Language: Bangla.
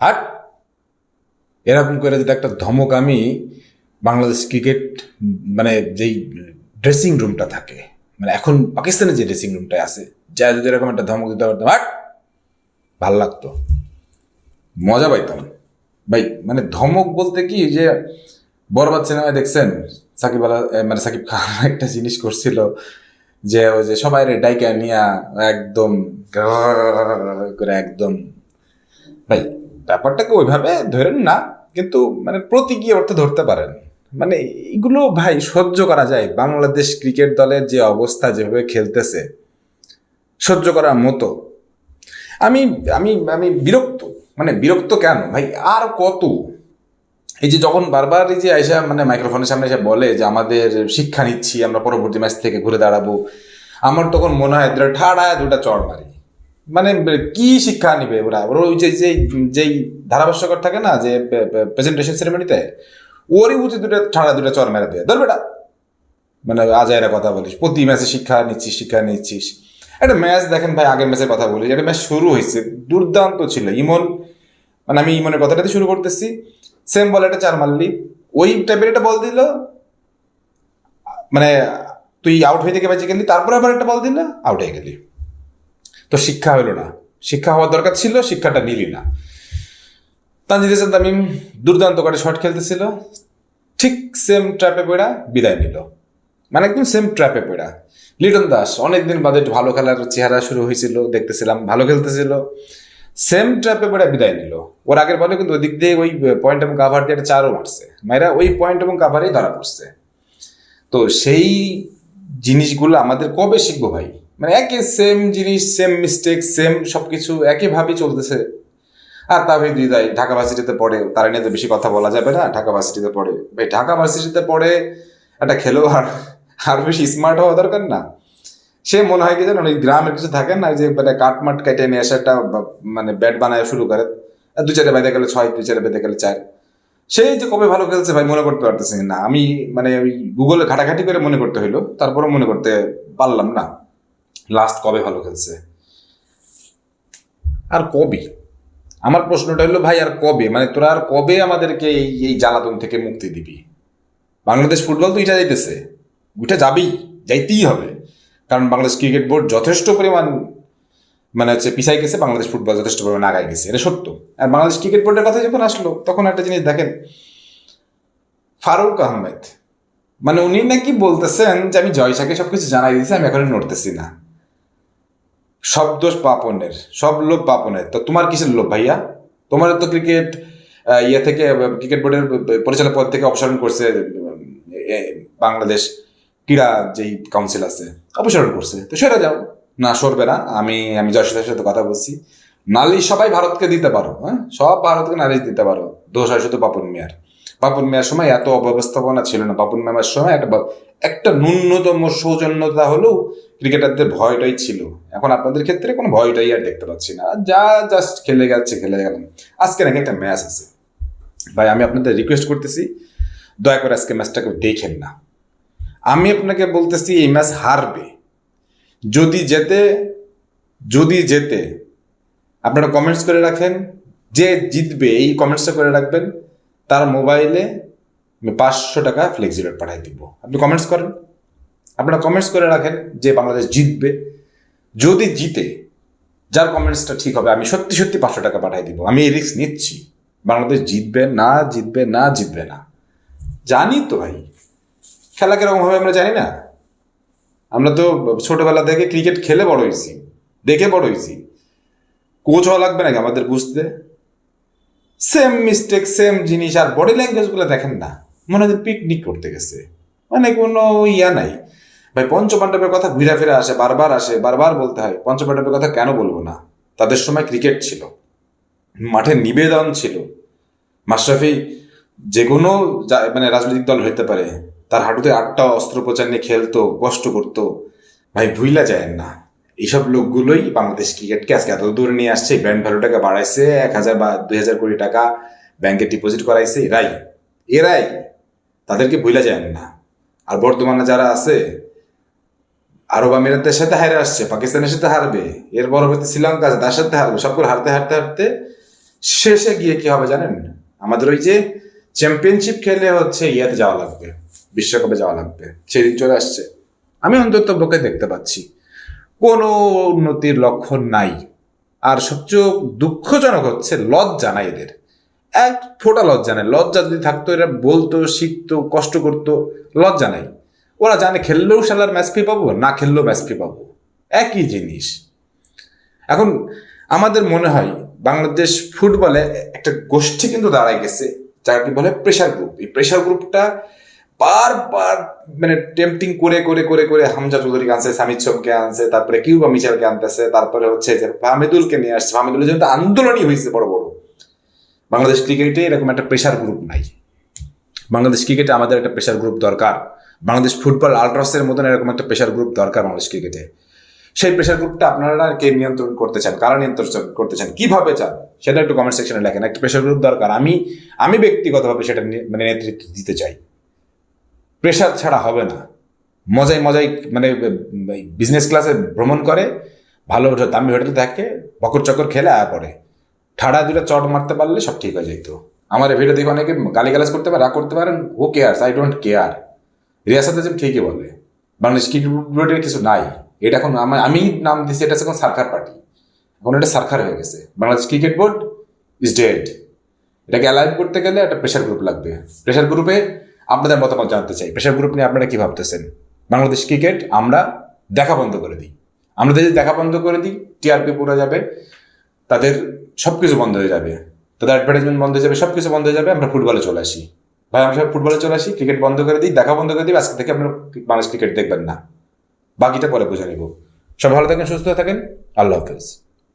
হাট এরকম করে যদি একটা ধমক আমি বাংলাদেশ ক্রিকেট মানে যেই ড্রেসিং রুমটা থাকে মানে এখন পাকিস্তানের যে ড্রেসিং রুমটা আছে যা যদি এরকম একটা ধমক দিতে পারতাম হাট ভালো লাগতো। মজা পাইতাম। ভাই মানে ধমক বলতে কি, যে বরবাদ সিনেমায় দেখছেন, সাকিব আলা মানে সাকিব খান একটা জিনিস করছিল, যে ওই যে সবাই রে ডাইকা নিয়া একদম করে একদম, ভাই ব্যাপারটাকে ওইভাবে ধরেন না, কিন্তু মানে প্রতীকী অর্থে ধরতে পারেন। মানে এগুলো ভাই সহ্য করা যায়। বাংলাদেশ ক্রিকেট দলের যে অবস্থা যেভাবে খেলতেছে, সহ্য করার মতো। আমি আমি আমি বিরক্ত। মানে বিরক্ত কেন? ভাই, আর কত? এই যে যখন বারবার এই যে আইসা মানে মাইক্রোফোনের সামনে এসে বলে যে আমাদের শিক্ষা নিচ্ছি, আমরা পরবর্তী ম্যাচ থেকে ঘুরে দাঁড়াবো, আমার তখন মনে হয় ঠাড়ায় দুটা চড় মারি। মানে কি শিক্ষা নিবে ওরা? ওরা ওই যে যেই ধারাভাষ্যকর থাকে না, যে প্রেজেন্টেশন সেরেমনিতে ওরই উচিত দুটো ঠাড়া, দুটা চর মেরে দেয়। ধর বেটা মানে আজাইরা কথা বলিস, প্রতি ম্যাচে শিক্ষা নিচ্ছিস শিক্ষা নিচ্ছিস। একটা ম্যাচ দেখেন ভাই, আগের ম্যাচের কথা বলি, একটা ম্যাচ শুরু হয়েছে, দুর্দান্ত ছিল। ইমন মানে আমি ইমনের কথাটাতে শুরু করতেছি। সেম বল একটা চার মারলি, ওই টাইপের একটা বল দিল। মানে তুই আউট হয়ে থেকে বাঁচিয়ে গেলি, তারপরে আবার একটা বল দিল আউট হয়ে গেলি। তো শিক্ষা হলো না। শিক্ষা হওয়ার দরকার ছিল, শিক্ষাটা নিলি না। তানজিদ হাসান তামিম দুর্দান্ত করে শট খেলতেছিল। ঠিক সেম ট্র্যাপে পড়া বিদায় নিল। মানে একদম সেম ট্র্যাপে পড়া লিটন দাস অনেকদিন বাদে ভালো খেলার চেহারা শুরু হয়েছিল, দেখতেছিলাম, ভালো খেলতেছিল। সেম ট্র্যাপে পড়া বিদায় নিল। ওর আগের বলে কিন্তু ওদিক দিয়ে ওই পয়েন্ট এবং কাভার দিয়ে একটা চারও মারছে। মায়েরা ওই পয়েন্ট এবং কাভারেই ধরা পড়ছে। তো সেই জিনিসগুলো আমাদের কবে শিখব ভাই? মানে একই সেম জিনিস সেম মিস্টেক সেম সবকিছু একইভাবেই চলতেছে। আর তা ভাই হৃদয় ঢাকা ভার্সিটিতে পড়ে, তারা নিয়ে তো বেশি কথা বলা যাবে না, ঢাকা ভার্সিটিতে পড়ে। ভাই, ঢাকা ভার্সিটিতে পড়ে একটা খেলোয়াড় আর বেশি স্মার্ট হওয়া দরকার না। সে মনে হয় কি জানো, ওই গ্রামের কিছু থাকে না, যে মানে কাঠমাট কেটে নিয়ে এসে একটা মানে ব্যাট বানায় শুরু করে। দু চারে বেঁধে গেলে ছয়, দু চারে বেঁধে গেলে চার। সেই যে কবে ভালো খেলছে ভাই মনে করতে পারতেছি না। আমি মানে ওই গুগলে ঘাটাঘাটি করে মনে করতে হইল তারপরে মনে করতে পারলাম না। লাস্ট কবে ভালো খেলছে? আর কবে? আমার প্রশ্নটা হলো, ভাই, আর কবে? মানে তোরা আর কবে আমাদেরকে এই এই জ্বালাতন থেকে মুক্তি দিবি? বাংলাদেশ ফুটবল তো উঠা যাইতেছে। ওইটা যাবেই, যাইতেই হবে। কারণ বাংলাদেশ ক্রিকেট বোর্ড যথেষ্ট পরিমাণ মানে হচ্ছে পিছাই গেছে, বাংলাদেশ ফুটবল যথেষ্ট পরিমাণ আগায় গেছে। এটা সত্য। আর বাংলাদেশ ক্রিকেট বোর্ডের কথা যখন আসলো, তখন একটা জিনিস দেখেন, ফারুক আহমেদ। মানে উনি নাকি বলতেছেন যে, আমি জয়সাকে সবকিছু জানাই দিয়েছি, আমি এখন নড়তেছি না। সব দোষ পাপনের, সব লোভ পাপনের। তো তোমার কিসের লোভ ভাইয়া? তোমার তো ক্রিকেট ইয়ে থেকে ক্রিকেট বোর্ডের পরিচালক পদ থেকে অপসারণ করছে বাংলাদেশ ক্রীড়া যেই কাউন্সিল আছে, অপসারণ করছে। তো সেটা যাও। না, সরবে না। আমি আমি জয়সাদের সাথে কথা বলছি। নালিশ সবাই ভারতকে দিতে পারো হ্যাঁ? সব ভারতকে নালিশ দিতে পারো। দোষ হয় শুধু পাপন মিয়ার। পাপন মিয়ার সময় এত অব্যবস্থাপনা ছিল না। পাপন মিয়ার সময় একটা একটা ন্যূনতম সৌজন্যতা হলেও ক্রিকেটারদের ভয়টাই ছিল। এখন আপনাদের ক্ষেত্রে কোনো ভয়টাই আর দেখতে পাচ্ছি না। যা জাস্ট খেলে গেছে, খেলে গেলাম। আজকে নাকি একটা ম্যাচ আছে। ভাই, আমি আপনাদের রিকোয়েস্ট করতেছি, দয়া করে আজকে ম্যাচটাকে দেখেন না। আমি আপনাকে বলতেছি, এই ম্যাচ হারবে। যদি যেতে যদি যেতে আপনারা কমেন্টস করে রাখেন। যে জিতবে, এই কমেন্টসটা করে রাখবেন। তার মোবাইলে আমি পাঁচশো টাকা ফ্লেক্সিলোড পাঠিয়ে দিব। আপনি কমেন্টস করেন। আপনারা কমেন্টস করে রাখেন যে বাংলাদেশ জিতবে। যদি জিতে, যার কমেন্টসটা ঠিক হবে, আমি সত্যি সত্যি পাঁচশো টাকা পাঠিয়ে দিব। আমি এই রিস্ক নিচ্ছি। বাংলাদেশ জিতবে না জিতবে না জিতবে না। জানি তো ভাই। খেলা কীরকম হবে আমরা জানি না। আমরা তো ছোটবেলা থেকে ক্রিকেট খেলে বড় হয়েছি। দেখে বড় হয়েছি। কোচ হওয়া লাগবে নাকি আমাদের বুঝতে? সেম মিস্টেক সেম জিনিস আর বডি ল্যাঙ্গুয়েজগুলো দেখেন না। মনে হয় পিকনিক করতে গেছে। মানে কোনো ইয়া নাই। ভাই, পঞ্চপাণ্ডবের কথা ঘুরে ফিরে আসে, বারবার আসে, বারবার বলতে হয়। পঞ্চপাণ্ডবের কথা কেন বলব না? তাদের সময় ক্রিকেট ছিল। মাঠে নিবেদন ছিল। মাশরাফি যে কোনো মানে রাজনৈতিক দল হইতে পারে, তার হাঁটুতে আটটা অস্ত্রোপচার নিয়ে খেলতো, কষ্ট করতো। ভাই, ভুইলা যায় না। এইসব লোকগুলোই বাংলাদেশ ক্রিকেটকে আজকে এত দূরে নিয়ে আসছে ব্র্যান্ড ভ্যালুটাকে বাড়াইছে, এক হাজার বা দুই হাজার কোটি টাকা ব্যাংকে ডিপোজিট করাইছে, এরাই। এরাই। তাদেরকে ভুলা যায় না। আর বর্তমানে যারা আছে, আরব আমিরাতের সাথে হারে আসছে, পাকিস্তানের সাথে হারবে, এর পরবর্তী শ্রীলঙ্কা আছে, তার সাথে হারবে সবগুলো হারতে হারতে হারতে শেষে গিয়ে কি হবে জানেন? আমাদের ওই যে চ্যাম্পিয়নশিপ খেলে হচ্ছে ইয়াতে যাওয়া লাগবে, বিশ্বকাপে যাওয়া লাগবে, সেদিন চলে আসছে। আমি অন্তত পক্ষে দেখতে পাচ্ছি। কোনো উন্নতির লক্ষণ নাই। আর সবচেয়ে দুঃখজনক হচ্ছে লজ্জা নাই এদের। এক ফোটা লজ্জা নাই। লজ্জা যদি থাকতো, এরা বলতো, শিখতো, কষ্ট করতো, লজ্জা নাই। ওরা জানে খেললেও সালার ম্যাচ ফি পাবো, না খেললেও ম্যাচ ফি পাবো। একই জিনিস। এখন আমাদের মনে হয়, বাংলাদেশ ফুটবলে একটা গোষ্ঠী কিন্তু দাঁড়ায় গেছে, যাকে বলে প্রেশার গ্রুপ এই প্রেশার গ্রুপটা বারবার মানে টেম্পটিং করে করে করে করে হামজা চৌধুরীকে আনছে, সামিদ সোমকে আনছে, তারপরে কিউবা মিচালকে আনতেছে, তারপরে হচ্ছে যে ফাহমিদুলকে নিয়ে আসছে। ফাহমিদুলের জন্য আন্দোলনই হয়েছে বড় বড়। বাংলাদেশ ক্রিকেটে এরকম একটা প্রেশার গ্রুপ নাই। বাংলাদেশ ক্রিকেটে আমাদের একটা প্রেশার গ্রুপ দরকার। বাংলাদেশ ফুটবল আল্ট্রাসের মতন এরকম একটা প্রেশার গ্রুপ দরকার বাংলাদেশ ক্রিকেটে। সেই প্রেশার গ্রুপটা আপনারা কে নিয়ন্ত্রণ করতে চান? কারা নিয়ন্ত্রণ করতে চান? কীভাবে চান? সেটা একটু কমেন্ট সেকশনে লেখেন। একটা প্রেশার গ্রুপ দরকার। আমি আমি ব্যক্তিগতভাবে সেটা মানে নেতৃত্ব দিতে চাই। প্রেশার ছাড়া হবে না। মজাই মজাই মানে বিজনেস ক্লাসে ভ্রমণ করে, ভালো দামি হোটেলে থাকে বকর চকর খেলে আয়া পড়ে ঠাড়া দুটা চট মারতে পারলে সব ঠিক হয়ে যেত আমার ভিডিও দেখে অনেকে গালি করতে পারে, রাগ করতে পারেন ও care I don't care Riyasad Azam ঠিকই বলে, বাংলাদেশ ক্রিকেট বোর্ডের কিছু নাই। এটা এখন আমার, আমি নাম দিচ্ছি এটা এখন সরকার পার্টি। এখন এটা সরকার হয়ে গেছে। Bangladesh cricket board is dead এটাকে অ্যালাইভ করতে গেলে একটা প্রেশার গ্রুপ লাগবে। প্রেশার গ্রুপে আপনাদের মতামত জানতে চাই। প্রেশার গ্রুপ নিয়ে আপনারা কি ভাবতেছেন? বাংলাদেশ ক্রিকেট আমরা দেখা বন্ধ করে দিই। আমরা যদি দেখা বন্ধ করে দিই টিআরপি পুরো যাবে, তাদের সব কিছু বন্ধ হয়ে যাবে। তাদের অ্যাডভার্টাইজমেন্ট বন্ধ হয়ে যাবে সব কিছু বন্ধ হয়ে যাবে, আমরা ফুটবলে চলে আসি। ভাই, আমরা সবাই ফুটবলে চলে আসি ক্রিকেট বন্ধ করে দিই, দেখা বন্ধ করে দিই, আজকে থেকে আপনারা বাংলাদেশ ক্রিকেট দেখবেন না। বাকিটা পরে বুঝে নেব। সব ভালো থাকেন, সুস্থ থাকেন। আল্লাহ হাফেজ।